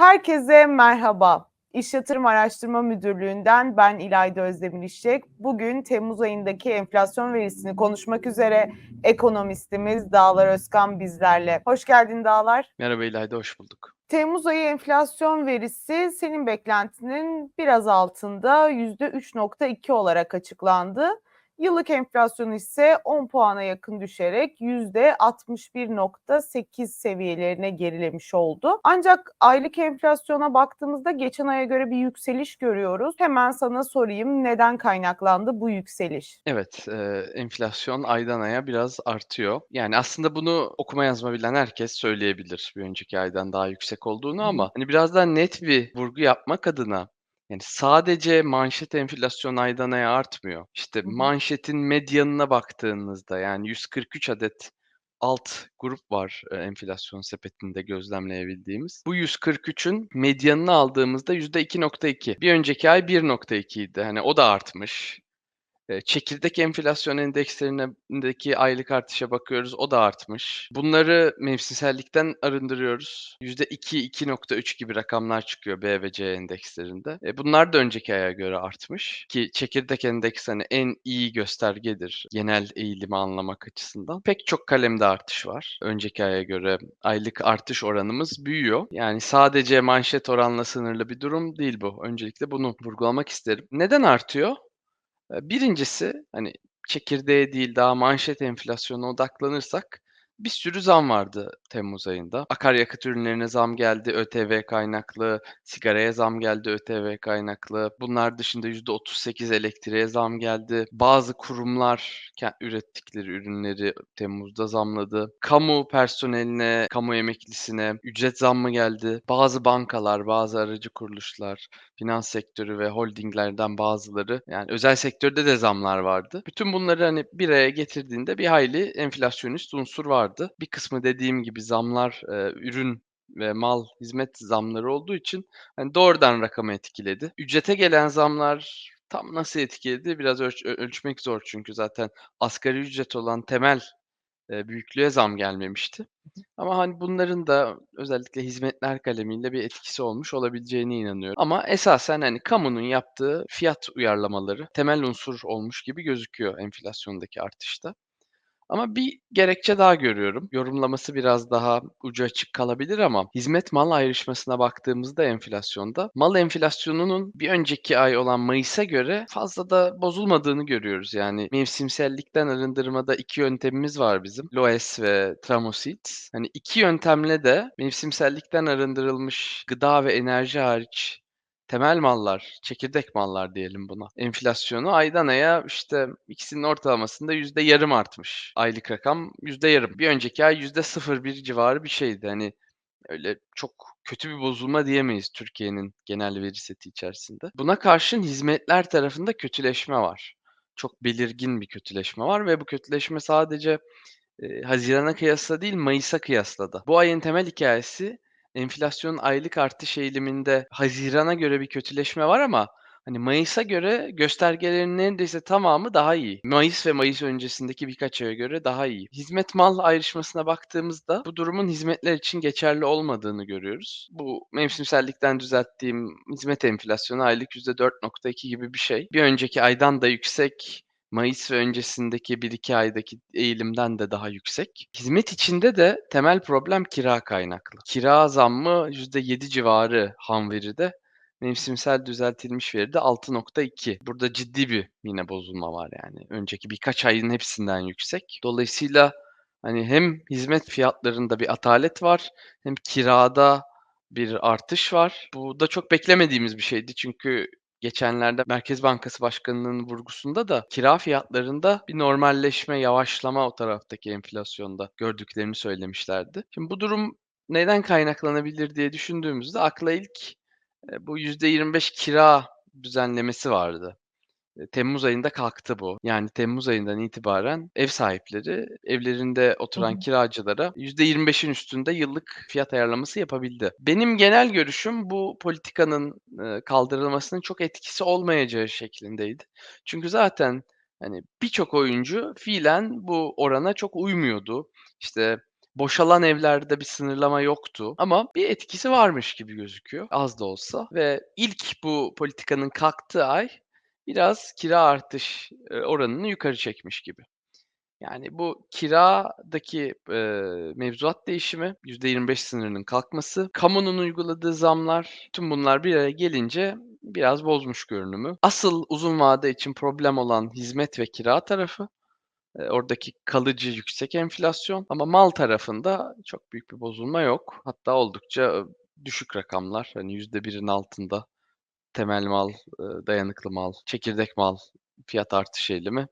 Herkese merhaba. İş Yatırım Araştırma Müdürlüğü'nden ben İlayda Özdemir İşçek. Bugün Temmuz ayındaki enflasyon verisini konuşmak üzere ekonomistimiz Dağlar Özkan bizlerle. Hoş geldin Dağlar. Merhaba İlayda, hoş bulduk. Temmuz ayı enflasyon verisi senin beklentinin biraz altında %3.2 olarak açıklandı. Yıllık enflasyon ise 10 puana yakın düşerek %61.8 seviyelerine gerilemiş oldu. Ancak aylık enflasyona baktığımızda geçen aya göre bir yükseliş görüyoruz. Hemen sana sorayım neden kaynaklandı bu yükseliş? Evet, eee, enflasyon aydan aya biraz artıyor. Yani aslında bunu okuma yazma bilen herkes söyleyebilir bir önceki aydan daha yüksek olduğunu ama hani biraz daha net bir vurgu yapmak adına yani sadece manşet enflasyon aydan aya artmıyor. İşte manşetin medyanına baktığınızda yani 143 adet alt grup var, eee, enflasyon sepetinde gözlemleyebildiğimiz. Bu 143'ün medianını aldığımızda %2.2. Bir önceki ay 1.2 idi. Hani o da artmış. Çekirdek enflasyon endekslerindeki aylık artışa bakıyoruz, o da artmış. Bunları mevsimsellikten arındırıyoruz. %2, 2.3 gibi rakamlar çıkıyor B ve C endekslerinde. E, bunlar da önceki aya göre artmış ki çekirdek endeks, hani, en iyi göstergedir genel eğilimi anlamak açısından. Pek çok kalemde artış var. Önceki aya göre aylık artış oranımız büyüyor. Yani sadece manşet oranla sınırlı bir durum değil bu. Öncelikle bunu vurgulamak isterim. Neden artıyor? Birincisi, hani, çekirdeğe değil daha manşet enflasyonuna odaklanırsak bir sürü zam vardı temmuz ayında. Akaryakıt ürünlerine zam geldi, ÖTV kaynaklı, sigaraya zam geldi, ÖTV kaynaklı. Bunlar dışında %38 elektriğe zam geldi. Bazı kurumlar ürettikleri ürünleri temmuzda zamladı. Kamu personeline, kamu emeklisine ücret zammı geldi. Bazı bankalar, bazı aracı kuruluşlar, finans sektörü ve holdinglerden bazıları, yani özel sektörde de zamlar vardı. Bütün bunları, hani, bir araya getirdiğinde bir hayli enflasyonist unsur vardı. Bir kısmı dediğim gibi zamlar, eee, ürün ve mal, hizmet zamları olduğu için, hani, doğrudan rakamı etkiledi. Ücrete gelen zamlar tam nasıl etkiledi biraz ölç ölçmek zor çünkü zaten asgari ücret olan temel, eee, büyüklüğe zam gelmemişti. Ama, hani, bunların da özellikle hizmetler kalemiyle bir etkisi olmuş olabileceğine inanıyorum. Ama esasen, hani, kamunun yaptığı fiyat uyarlamaları temel unsur olmuş gibi gözüküyor enflasyondaki artışta. Ama bir gerekçe daha görüyorum. Yorumlaması biraz daha ucu açık kalabilir ama hizmet mal ayrışmasına baktığımızda enflasyonda, mal enflasyonunun bir önceki ay olan mayısa göre fazla da bozulmadığını görüyoruz. Yani mevsimsellikten arındırmada 2 yöntemimiz var bizim. LOES ve Tramosit. Hani 2 yöntemle de mevsimsellikten arındırılmış gıda ve enerji hariç temel mallar, çekirdek mallar diyelim buna. Enflasyonu aydan aya, işte, ikisinin ortalamasında yüzde yarım artmış. Aylık rakam yüzde yarım. Bir önceki ay %0,1 civarı bir şeydi. Hani, öyle çok kötü bir bozulma diyemeyiz Türkiye'nin genel veri seti içerisinde. Buna karşın hizmetler tarafında kötüleşme var. Çok belirgin bir kötüleşme var ve bu kötüleşme sadece, eee, hazirana kıyasla değil, mayısa kıyasla da. Bu ayın temel hikâyesi enflasyonun aylık artış eğiliminde hazirana göre bir kötüleşme var ama, hani, mayısa göre göstergelerin neredeyse tamamı daha iyi. Mayıs ve mayıs öncesindeki birkaç aya göre daha iyi. Hizmet mal ayrışmasına baktığımızda bu durumun hizmetler için geçerli olmadığını görüyoruz. Bu mevsimsellikten düzelttiğim hizmet enflasyonu aylık %4.2 gibi bir şey. Bir önceki aydan da yüksek, mayıs ve öncesindeki 1-2 aydaki eğilimden de daha yüksek. Hizmet içinde de temel problem kira kaynaklı. Kira zammı %7 civarı ham veride, mevsimsel düzeltilmiş veride 6.2. Burada ciddi bir yine bozulma var yani. Önceki birkaç ayın hepsinden yüksek. Dolayısıyla, hani, hem hizmet fiyatlarında bir atalet var hem kirada bir artış var. Bu da çok beklemediğimiz bir şeydi çünkü geçenlerde Merkez Bankası Başkanı'nın vurgusunda da kira fiyatlarında bir normalleşme, yavaşlama o taraftaki enflasyonda gördüklerini söylemişlerdi. Şimdi bu durum neden kaynaklanabilir diye düşündüğümüzde akla ilk, eee, bu %25 kira düzenlemesi vardı. Temmuz ayında kalktı bu. Yani temmuz ayından itibaren ev sahipleri evlerinde oturan hı. kiracılara %25'in üstünde yıllık fiyat ayarlaması yapabildi. Benim genel görüşüm bu politikanın, eee, kaldırılmasının çok etkisi olmayacağı şeklindeydi. Çünkü zaten, hani, birçok oyuncu fiilen bu orana çok uymuyordu. İşte, boşalan evlerde bir sınırlama yoktu ama bir etkisi varmış gibi gözüküyor az da olsa ve ilk bu politikanın kalktığı ay biraz kira artış, oranını yukarı çekmiş gibi. Yani bu kiradaki, eee, mevzuat değişimi, %25 sınırının kalkması, kamunun uyguladığı zamlar, tüm bunlar bir araya gelince biraz bozmuş görünümü. Asıl uzun vade için problem olan hizmet ve kira tarafı, eee, oradaki kalıcı yüksek enflasyon ama mal tarafında çok büyük bir bozulma yok. Hatta oldukça, düşük rakamlar, hani %1'in altında temel mal, dayanıklı mal, çekirdek mal fiyat artış eğilimi,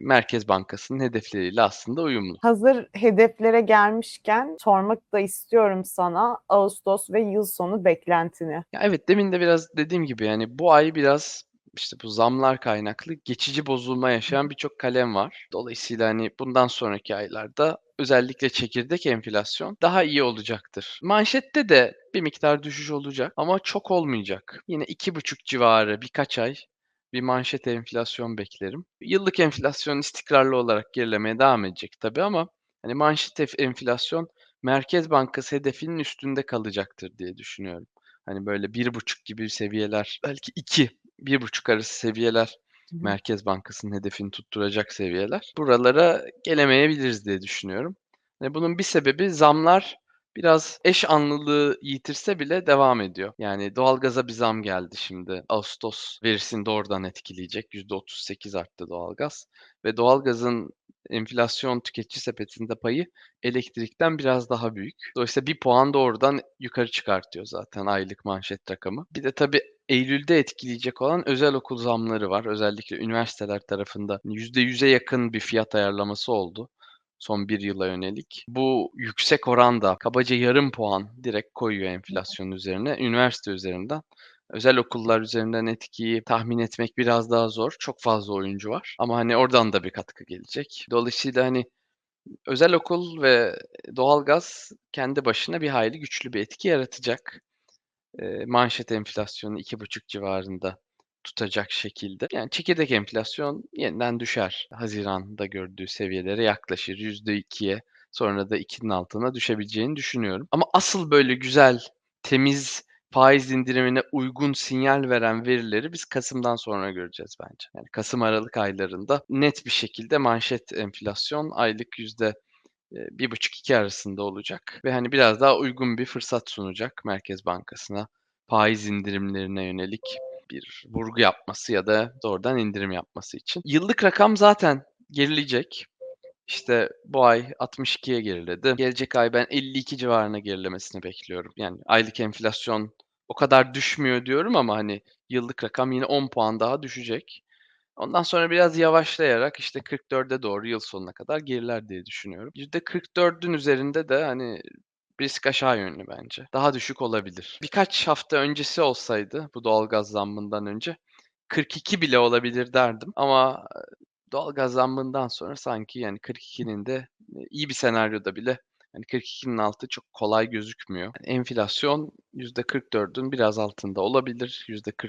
Merkez Bankası'nın hedefleriyle aslında uyumlu. Hazır hedeflere gelmişken sormak da istiyorum sana ağustos ve yıl sonu beklentini. Ya, evet, demin de biraz dediğim gibi, yani, bu ay biraz, işte, bu zamlar kaynaklı geçici bozulma yaşayan birçok kalem var. Dolayısıyla, hani, bundan sonraki aylarda özellikle çekirdek enflasyon daha iyi olacaktır. Manşette de bir miktar düşüş olacak ama çok olmayacak. Yine 2,5 civarı birkaç ay bir manşet enflasyon beklerim. Yıllık enflasyon istikrarlı olarak gerilemeye devam edecek tabii ama, hani, manşet enflasyon Merkez Bankası hedefinin üstünde kalacaktır diye düşünüyorum. Hani, böyle 1,5 gibi seviyeler, belki 2, 1,5 arası seviyeler Merkez Bankası'nın hedefini tutturacak seviyeler. Buralara gelemeyebiliriz diye düşünüyorum. Ve bunun bir sebebi zamlar biraz eş anlılığı yitirse bile devam ediyor. Yani doğalgaza bir zam geldi şimdi. Ağustos verisini doğrudan etkileyecek. %38 arttı doğalgaz ve doğalgazın enflasyon tüketici sepetinde payı elektrikten biraz daha büyük. Dolayısıyla 1 puan doğrudan yukarı çıkartıyor zaten aylık manşet rakamı. Bir de tabii eylülde etkileyecek olan özel okul zamları var. Özellikle üniversiteler tarafında %100'e yakın bir fiyat ayarlaması oldu son 1 yıla yönelik. Bu yüksek oran da kabaca yarım puan direkt koyuyor enflasyonun üzerine, üniversite üzerinden. Özel okullar üzerinden etkiyi tahmin etmek biraz daha zor. Çok fazla oyuncu var ama, hani, oradan da bir katkı gelecek. Dolayısıyla, hani, özel okul ve doğalgaz kendi başına bir hayli güçlü bir etki yaratacak. Manşet enflasyonu 2,5 civarında tutacak şekilde. Yani çekirdek enflasyon yeniden düşer. Haziranda gördüğü seviyelere yaklaşır. %2'ye sonra da 2'nin altına düşebileceğini düşünüyorum. Ama asıl böyle güzel, temiz, faiz indirimine uygun sinyal veren verileri biz kasımdan sonra göreceğiz bence. Yani kasım, aralık aylarında net bir şekilde manşet enflasyon aylık yüzde, eee, 1,5-2 arasında olacak ve, hani, biraz daha uygun bir fırsat sunacak Merkez Bankası'na faiz indirimlerine yönelik bir vurgu yapması ya da doğrudan indirim yapması için. Yıllık rakam zaten gerileyecek. İşte, bu ay 62'ye geriledi. Gelecek ay ben 52 civarına gerilemesini bekliyorum. Yani aylık enflasyon o kadar düşmüyor diyorum ama, hani, yıllık rakam yine 10 puan daha düşecek. Ondan sonra biraz yavaşlayarak, işte, 44'e doğru yıl sonuna kadar geriler diye düşünüyorum. %44'ün üzerinde de, hani, risk aşağı yönlü bence. Daha düşük olabilir. Birkaç hafta öncesi olsaydı bu doğalgaz zammından önce 42 bile olabilir derdim ama, eee, doğalgaz zammından sonra sanki, yani, 42'nin de, eee, iyi bir senaryoda bile, hani, 42'nin altı çok kolay gözükmüyor. Enflasyon %44'ün biraz altında olabilir.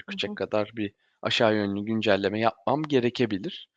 Hı %43'e hı. kadar bir aşağı yönlü güncelleme yapmam gerekebilir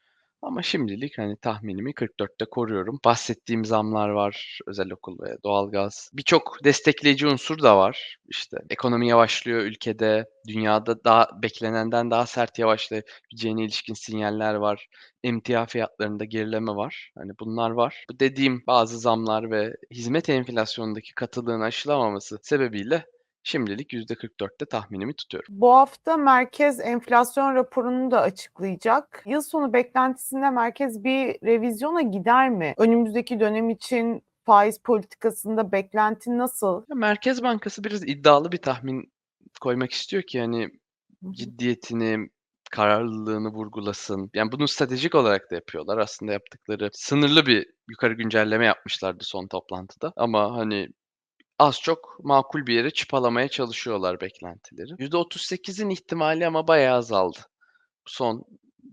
ama şimdilik, hani, tahminimi 44'te koruyorum. Bahsettiğim zamlar var, özel okul ve doğalgaz. Birçok destekleyici unsur da var. İşte, ekonomi yavaşlıyor ülkede, dünyada daha beklenenden daha sert yavaşlayabileceğine ilişkin sinyaller var. Emtia fiyatlarında gerileme var. Hani, bunlar var. Bu dediğim bazı zamlar ve hizmet enflasyonundaki katılığın aşılamaması sebebiyle şimdilik %44'te tahminimi tutuyorum. Bu hafta merkez enflasyon raporunu da açıklayacak. Yıl sonu beklentisinde merkez bir revizyona gider mi? Önümüzdeki dönem için faiz politikasında beklentin nasıl? Ya, Merkez Bankası biraz iddialı bir tahmin koymak istiyor ki, hı. ciddiyetini, kararlılığını vurgulasın. Yani, bunu stratejik olarak da yapıyorlar. Aslında yaptıkları sınırlı bir yukarı güncelleme yapmışlardı son toplantıda ama, hani, az çok makul bir yere çıpalamaya çalışıyorlar beklentileri. %38'in ihtimali ama bayağı azaldı. Son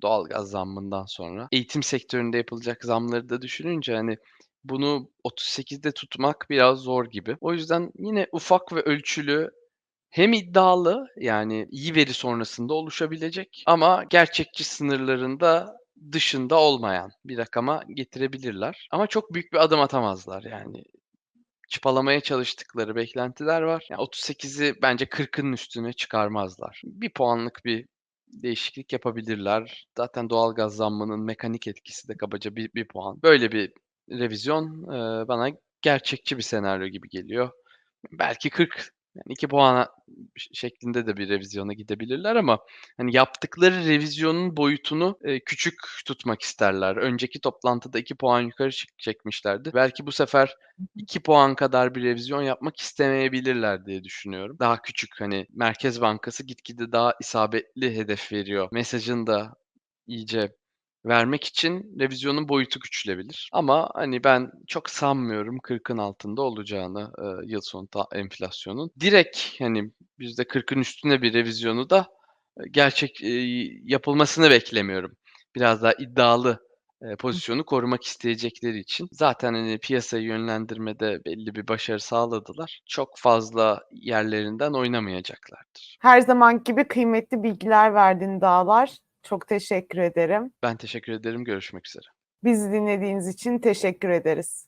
doğalgaz zammından sonra. Eğitim sektöründe yapılacak zamları da düşününce, hani, bunu 38'de tutmak biraz zor gibi. O yüzden yine ufak ve ölçülü, hem iddialı, yani, iyi veri sonrasında oluşabilecek ama gerçekçi sınırların da dışında olmayan bir rakama getirebilirler ama çok büyük bir adım atamazlar. Yani, çıpalamaya çalıştıkları beklentiler var. Yani 38'i bence 40'ın üstüne çıkarmazlar. Bir puanlık bir değişiklik yapabilirler. Zaten doğalgaz zammının mekanik etkisi de kabaca bir, bir puan. Böyle bir revizyon e, bana gerçekçi bir senaryo gibi geliyor. Belki 40 yani 2 puana şeklinde de bir revizyona gidebilirler ama hani yaptıkları revizyonun boyutunu e, küçük tutmak isterler. Önceki toplantıda 2 puan yukarı çek- çekmişlerdi. Belki bu sefer 2 puan kadar bir revizyon yapmak istemeyebilirler diye düşünüyorum. Daha küçük hani Merkez Bankası gitgide daha isabetli hedef veriyor. Mesajını da iyice vermek için revizyonun boyutu küçülebilir. Ama hani ben çok sanmıyorum 40'ın altında olacağını e, yıl sonu ta- enflasyonun. Direkt hani %40'ın üstüne bir revizyonu da e, gerçek e, yapılmasını beklemiyorum. Biraz daha iddialı e, pozisyonu korumak isteyecekleri için. Zaten hani piyasayı yönlendirmede belli bir başarı sağladılar. Çok fazla yerlerinden oynamayacaklardır. Her zaman gibi kıymetli bilgiler verdin Dağlar. Çok teşekkür ederim. Ben teşekkür ederim. Görüşmek üzere. Bizi dinlediğiniz için teşekkür ederiz.